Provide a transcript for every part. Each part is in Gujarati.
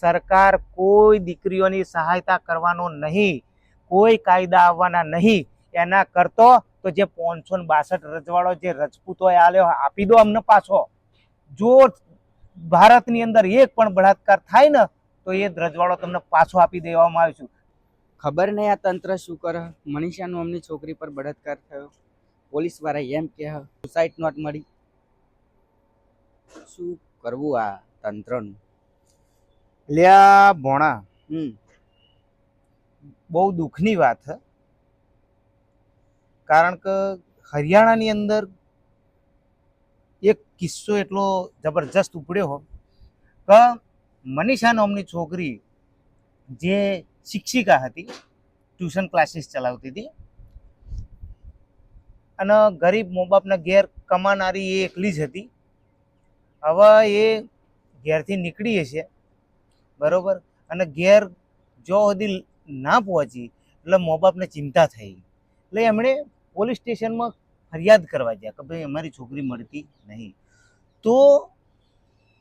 સરકાર કોઈ દીકરીઓની સહાયતા કરવાનો નહીં, કોઈ કાયદા આવવાના નહીં. એના કરતો તો જે પાંચસો બાસઠ રજવાડો જે રજપૂતોએ આલ્યો આપી દો અમને પાછો. જો ભારતની અંદર એક પણ બળાત્કાર થાય ને, તો એ રજવાડો તમને પાછો આપી દેવામાં આવે છે. ખબર નહીં આ તંત્ર શું કરે? મનીષાનું અમની છોકરી પર બળાત્કાર થયો. પોલીસવાળા એમ કે સુસાઇડ નોટ મળી. શું કરવું આ તંત્રનું? લ્યા ભોણા હમ. બહુ દુઃખની વાત છે કારણ કે હરિયાણાની અંદર એક કિસ્સો એટલો જબરજસ્ત ઉપડ્યો હો કે મનીષા નામની છોકરી જે શિક્ષિકા હતી ટ્યુશન ક્લાસીસ ચલાવતી હતી અને ગરીબ મો બાપના ઘેર કમાનારી એ એકલી જ હતી. હવે એ ઘેરથી નીકળી હશે. બરોબર? અને ઘેર જો સુધી ના પહોંચી, એટલે મા બાપને ચિંતા થઈ. એટલે એમણે પોલીસ સ્ટેશનમાં ફરિયાદ કરવા ગયા કે ભાઈ, અમારી છોકરી મળતી નહીં. તો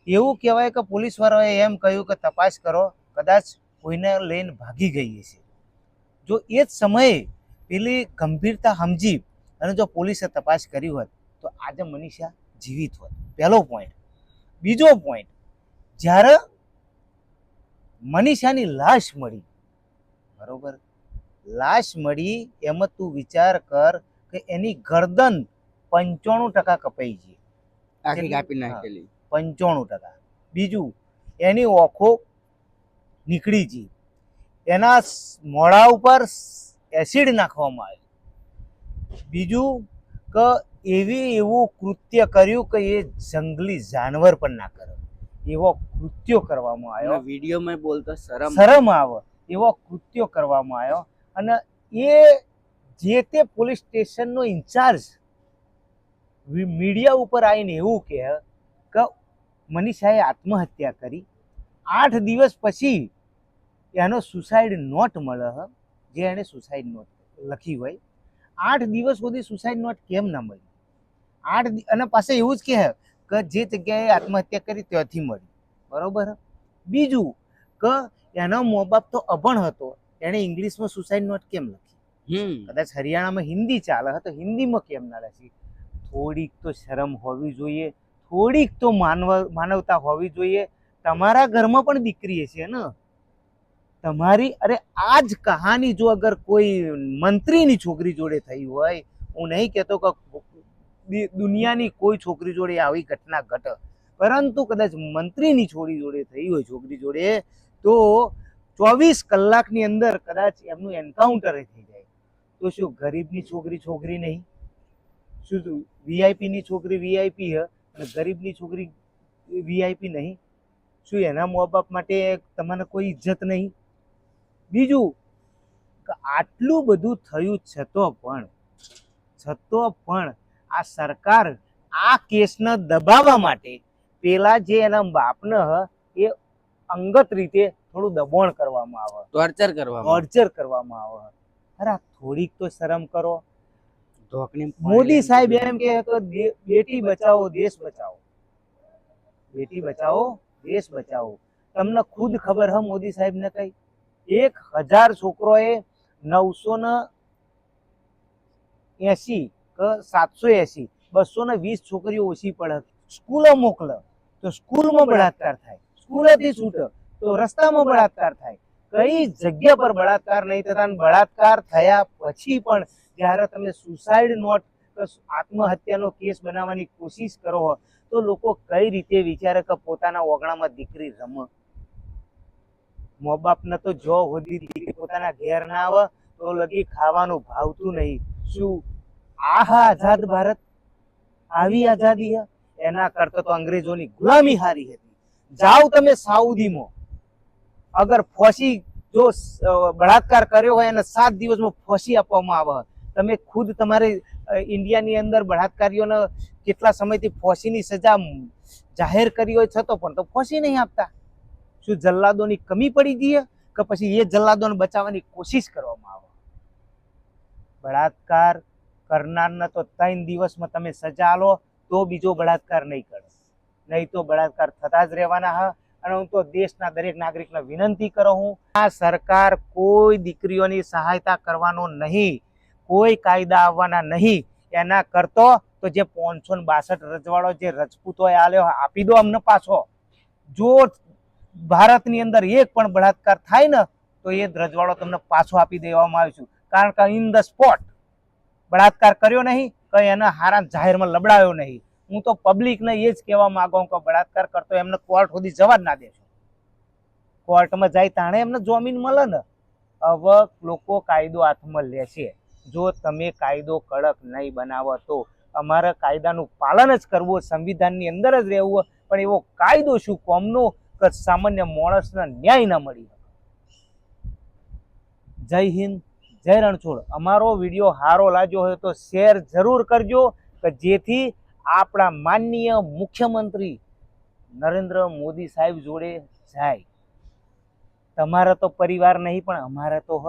એવું કહેવાય કે પોલીસવાળાએ એમ કહ્યું કે તપાસ કરો, કદાચ કોઈને લઈને ભાગી ગઈ હશે જો એ જ સમયે પેલી ગંભીરતા સમજી અને જો પોલીસે તપાસ કરી હોત, તો આજે મનીષા જીવિત હોત. પહેલો પોઈન્ટ બીજો પોઈન્ટ જ્યારે મનીષાની લાશ મળી. બરોબર? લાશ મળી એમાં તું વિચાર કર કે એની ગરદન પંચાણું ટકા કપાઈ છે આખી કાપી નાખેલી. પંચાણું ટકા. બીજું એની ઓખો નીકળી છે એના મોડા ઉપર એસિડ નાખવામાં આવ્યું. બીજું કે એવી એવું કૃત્ય કર્યું કે એ જંગલી જાનવર પણ ના કરે. એવો કૃત્યો કરવામાં આવ્યો. વિડીયોમાં બોલતા શરમ શરમ આવે એવો કૃત્યો કરવામાં આવ્યો. અને એ જે તે પોલીસ સ્ટેશનનો ઇન્ચાર્જ મીડિયા ઉપર આવીને એવું કહે કે મનીષાએ આત્મહત્યા કરી. આઠ દિવસ પછી એનો સુસાઇડ નોટ મળે હ જે એણે સુસાઇડ નોટ લખી હોય. આઠ દિવસ સુધી સુસાઇડ નોટ કેમ ના મળી? આઠ અને પાસે એવું જ કહે કે જે જગ્યાએ આત્મહત્યા કરી ત્યાંથી મળી. બરોબર? બીજું કે એનો મો બાપ તો અભણ હતો. એણે ઇંગ્લિશમાં સુસાઇડ નોટ કેમ લખી? હમ. કદાચ હરિયાણામાં હિન્દી ચાલે તો હિન્દીમાં કેમ ના લખી? થોડીક તો શરમ હોવી જોઈએ. થોડીક તો માનવ માનવતા હોવી જોઈએ. તમારા ઘરમાં પણ દીકરી છે ને? તમારી અરે આ જ કહાની જો અગર કોઈ મંત્રીની છોકરી જોડે થઈ હોય હું નહીં કહેતો કે દુનિયાની કોઈ છોકરી જોડે આવી ઘટના ઘટે. પરંતુ કદાચ મંત્રીની છોડી જોડે થઈ હોય છોકરી જોડે, તો ચોવીસ કલાકની અંદર કદાચ એમનું એન્કાઉન્ટર થઈ જાય. તો શું, ગરીબની છોકરી છોકરી નહીં? શું વીઆઈપીની છોકરી વીઆઈપી હે? અને ગરીબની છોકરી વીઆઈપી નહીં? શું એના મા બાપ માટે તમને કોઈ ઇજ્જત નહીં? બીજું આટલું બધું થયું છતો પણ છતો પણ આ સરકાર આ કેસને દબાવવા માટે પેલા જે એના બાપને હ એ અંગત રીતે થોડું દબાણ કરવામાં આવે. ટોર્ચર કરવામાં ટોર્ચર કરવામાં આવે. અરે થોડીક તો શરમ કરો. મોદી સાહેબ એમ કે બેટી બચાવો દેશ બચાવો. બેટી બચાવો દેશ બચાવો. તમને ખુદ ખબર હ મોદી સાહેબ ને કઈ? એક હજાર છોકરોએ નવસો ને એસી સાતસો એસી બસો ને વીસ છોકરીઓ ઓછી પડે. સ્કૂલો મોકલ. તો સ્કૂલમાં બળાત્કાર થાય. સ્કૂલેથી છૂટે. તો રસ્તામાં બળાત્કાર થાય. કઈ જગ્યા પર બળાત્કાર નહીં થતા બળાત્કાર થયા પછી પણ જ્યારે તમે સુસાઇડ નોટ આત્મહત્યાનો કેસ બનાવવાની કોશિશ કરો હો, તો લોકો કઈ રીતે વિચારે કે પોતાના ઓગણામાં દીકરી રમ? મા બાપને તો જો હોદી દીકરી પોતાના ઘેર ના આવે તો લગી ખાવાનું ભાવતું નહીં. શું આ હા આઝાદ ભારત. આવી આઝાદી હે. એના કરતા તો અંગ્રેજોની ગુલામી હારી હતી. જાઓ તમે સાઉદીમાં. અગર ફોસી જો બળાત્કાર કર્યો હોય અને સાત દિવસમાં ફોસી આપવામાં આવે. તમે ખુદ તમારે ઇન્ડિયાની અંદર બળાત્કારીઓને કેટલા સમયથી ફોસીની સજા જાહેર કરી હોય છતો પણ તો ફોસી નહીં આપતા. શું જલ્લાદોની કમી પડી ગઈ કે પછી એ જલ્લાદોને બચાવવાની કોશિશ કરવામાં આવે? બળાત્કાર કરનારને તો ત્રણ દિવસમાં તમે સજા લો તો બીજો બળાત્કાર નહીં કરે. નહીં તો બળાત્કાર થતા જ રહેવાના હ. અને હું તો દેશના દરેક નાગરિકને વિનંતી કરું હું, આ સરકાર કોઈ દીકરીઓની સહાયતા કરવાનો નહીં, કોઈ કાયદા આવવાના નહીં. એના કરતો તો જે પાંચસો ને બાસઠ રજવાડો જે રજપૂતોએ આલ્યો આપી દો અમને પાછો. જો ભારતની અંદર એક પણ બળાત્કાર થાય ને, તો એ રજવાડો તમને પાછો આપી દેવામાં આવશું કારણ કે ઇન ધ સ્પોટ બળાત્કાર કર્યો નહીં, કંઈ એને હારા જાહેરમાં લબડાયો નહીં. હું તો પબ્લિકને એ જ કહેવા માંગુ કે બળાત્કાર કરતો એમને કોર્ટ સુધી જવા જ ના દેશો. કોર્ટમાં જાય તાણે એમને જામીન મળે ને. હવે લોકો કાયદો હાથમાં લેશે જો તમે કાયદો કડક નહીં બનાવો તો અમારે કાયદાનું પાલન જ કરવું, સંવિધાનની અંદર જ રહેવું. પણ એવો કાયદો શું કોમનો કે સામાન્ય માણસને ન્યાય ન મળી જય હિન્દ. જય રણછોડ. અમારો વીડિયો સારો લાગ્યો હોય તો શેર જરૂર કરજો, કે જેથી આપણા માનનીય મુખ્યમંત્રી નરેન્દ્ર મોદી સાહેબ જોડે જાય. તમારા તો પરિવાર નહીં, પણ અમારા તો હ